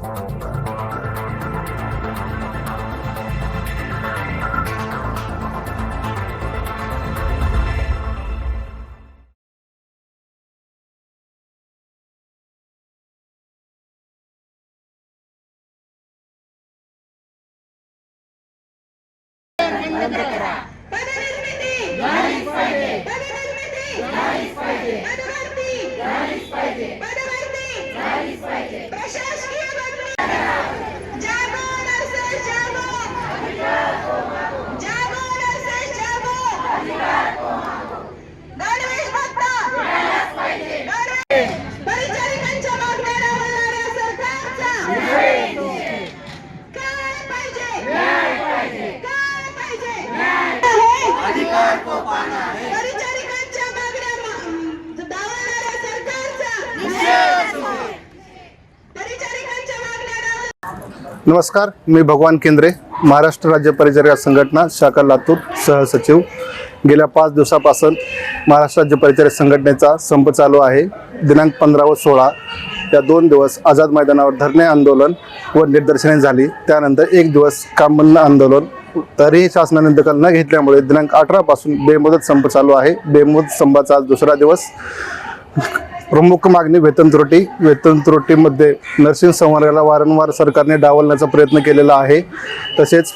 Nice fighting! Nice fighting! Nice fighting! नमस्कार मी भगवान केंद्रे महाराष्ट्र राज्य परिचर्या संघटना शाखा लातूर सहसचिव गेल्या पाच दिवसापासून महाराष्ट्र राज्य परिचर्या संघटनेचा संप चालू आहे. दिनांक पंधरा व सोळा या दोन दिवस आझाद मैदानावर धरणे आंदोलन व निदर्शने झाली. त्यानंतर एक दिवस कामबंद आंदोलन. तरीही शासनाने दखल न घेतल्यामुळे दिनांक अठरापासून बेमुदत संप चालू आहे. बेमुदत संपाचा आज दुसरा दिवस. प्रमुख मागणी वेतन त्रुटी. वेतन त्रुटीमध्ये नर्सिंग संवर्गाला वारंवार सरकारने डावलण्याचा प्रयत्न केलेला आहे. तसेच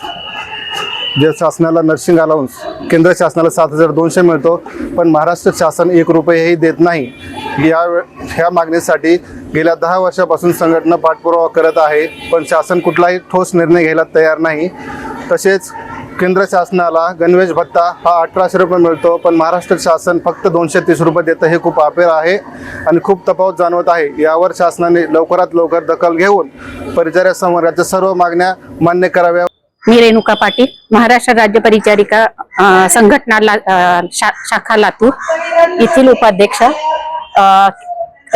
जे शासनाला नर्सिंग अलाउन्स केंद्र शासनाला सात हजार दोनशे मिळतो पण महाराष्ट्र शासन एक रुपयेही देत नाही. या ह्या मागणीसाठी गेल्या दहा वर्षापासून संघटना पाठपुरावा करत आहे पण शासन कुठलाही ठोस निर्णय घ्यायला तयार नाही. तसेच केंद्र शासनाला गणवेश भत्ता हा अठराशे रुपये मिळतो पण महाराष्ट्र शासन फक्त दोनशे तीस रुपये देतं हे खूप अपेर आहे आणि खूप तफावत जाणवत आहे. यावर शासनाने लवकरात लवकर दखल घेऊन परिचारक संवर्गाच्या सर्व मागण्या मान्य कराव्या. मी रेणुका पाटील महाराष्ट्र राज्य परिचारिका संघटना ला, शा, शाखा लातूर. येथील उपाध्यक्ष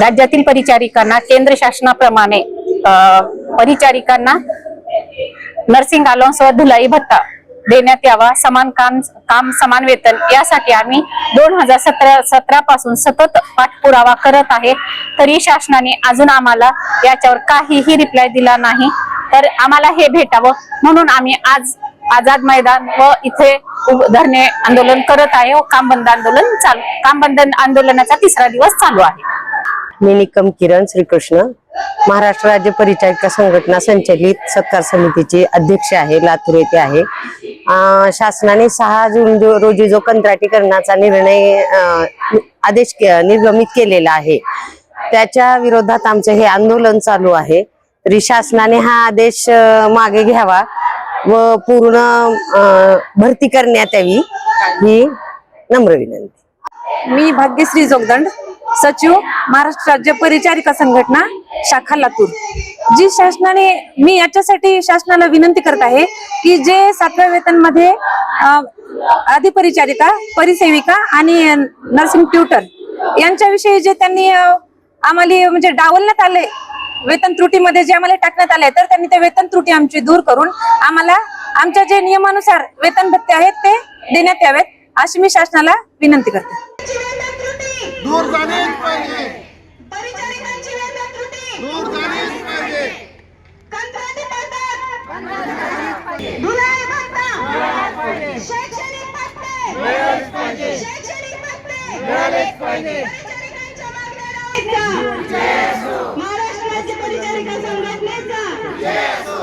राज्यातील परिचारिकांना केंद्र शासनाप्रमाणे परिचारिकांना नर्सिंग अलाउन्स व धुलाई भत्ता. देण्यात यावा. समान काम काम समान वेतन. यासाठी आम्ही दोन हजार सतरा सतरा पासून सतत पाठपुरावा करत आहे. तरी शासनाने अजून आम्हाला याच्यावर काहीही रिप्लाय दिला नाही. तर आम्हाला हे भेटावं. म्हणून आम्ही आज आझाद मैदान व इथे धरणे आंदोलन करत आहे व काम बंद आंदोलन चालू काम बंद आंदोलनाचा तिसरा दिवस चालू आहे. मी निकम किरण श्रीकृष्ण. महाराष्ट्र राज्य परिचारिका संघटना संचलित सत्कार समितीची अध्यक्ष आहे लातूर येथे आहे. शासनाने सहा जून रोजी जो कंत्राटीकरणाचा निर्णय आदेश के- निर्गमित केलेला आहे त्याच्या विरोधात आमचे हे आंदोलन चालू आहे. तरी शासनाने हा आदेश मागे घ्यावा व पूर्ण भरती करण्यात यावी ही नम्र विनंती. मी भाग्यश्री जोगदंड. सचिव महाराष्ट्र राज्य परिचारिका संघटना शाखा लातूर. जी शासनाने मी याच्यासाठी शासनाला विनंती करत आहे की जे सातव्या वेतनमध्ये अ, अधिपरिचारिका परिसेविका आणि नर्सिंग ट्युटर यांच्याविषयी जे त्यांनी आम्हाला म्हणजे डावलण्यात आले वेतन त्रुटीमध्ये जे आम्हाला टाकण्यात आले तर त्यांनी ते वेतन त्रुटी आमची दूर करून आम्हाला आमच्या जे नियमानुसार वेतन भत्ते आहेत ते देण्यात यावेत अशी मी शासनाला विनंती करते. दूर झालीच पाहिजे. दूर झालीच पाहिजे. महाराष्ट्र राज्य परिचारिका संघटनेचा.